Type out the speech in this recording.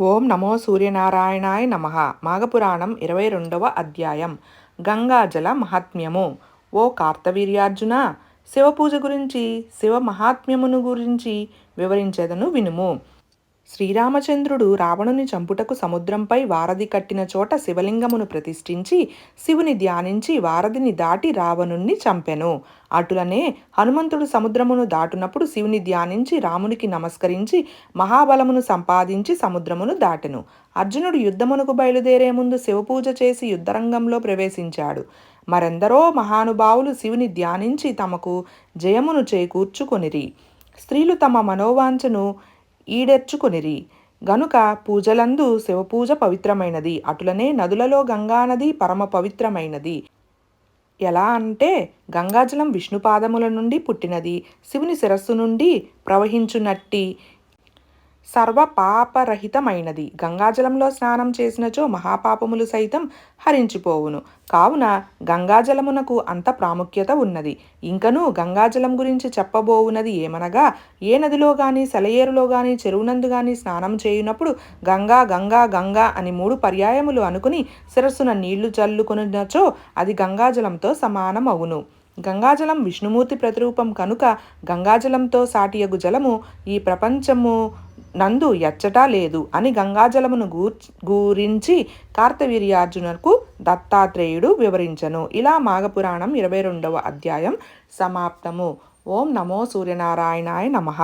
ఓం నమో సూర్యనారాయణాయ నమ. మాఘపురాణం ఇరవై రెండవ అధ్యాయం. గంగాజల మహాత్మ్యము. ఓ కార్తవీర్యార్జున శివపూజ గురించి శివ మహాత్మ్యమును గురించి వివరించేదను వినుము. శ్రీరామచంద్రుడు రావణుని చంపుటకు సముద్రంపై వారధి కట్టిన చోట శివలింగమును ప్రతిష్ఠించి శివుని ధ్యానించి వారధిని దాటి రావణుణ్ణి చంపెను. అటులనే హనుమంతుడు సముద్రమును దాటునప్పుడు శివుని ధ్యానించి రామునికి నమస్కరించి మహాబలమును సంపాదించి సముద్రమును దాటెను. అర్జునుడు యుద్ధమునకు బయలుదేరే ముందు శివపూజ చేసి యుద్ధరంగంలో ప్రవేశించాడు. మరెందరో మహానుభావులు శివుని ధ్యానించి తమకు జయమును చేకూర్చుకొనిరి. స్త్రీలు తమ మనోవాంఛను ఈడెర్చుకొనిరి గనుక పూజలందు శివపూజ పవిత్రమైనది. అటులనే నదులలో గంగానది పరమ పవిత్రమైనది. ఎలా అంటే గంగాజలం విష్ణుపాదముల నుండి పుట్టినది. శివుని శిరస్సు నుండి ప్రవహించునట్టి. సర్వపాపరహితమైనది. గంగాజలంలో స్నానం చేసినచో మహాపాపములు సైతం హరించిపోవును. కావున గంగాజలమునకు అంత ప్రాముఖ్యత ఉన్నది. ఇంకను గంగాజలం గురించి చెప్పబోవునది ఏమనగా ఏ నదిలో గాని సెలయేరులో గాని చెరువునందు గాని స్నానం చేయునప్పుడు గంగా గంగా గంగా అని మూడు పర్యాయములు అనుకుని శిరస్సున నీళ్ళు చల్లుకొనినచో అది గంగాజలంతో సమానమవును. గంగాజలం విష్ణుమూర్తి ప్రతిరూపం కనుక గంగాజలంతో సాటియగు జలము ఈ ప్రపంచము నందు ఎచ్చటా లేదు అని గంగాజలమును గూరించి కార్తవీర్యార్జునకు దత్తాత్రేయుడు వివరించను. ఇలా మాఘపురాణం ఇరవై రెండవ అధ్యాయం సమాప్తము. ఓం నమో సూర్యనారాయణాయ నమః.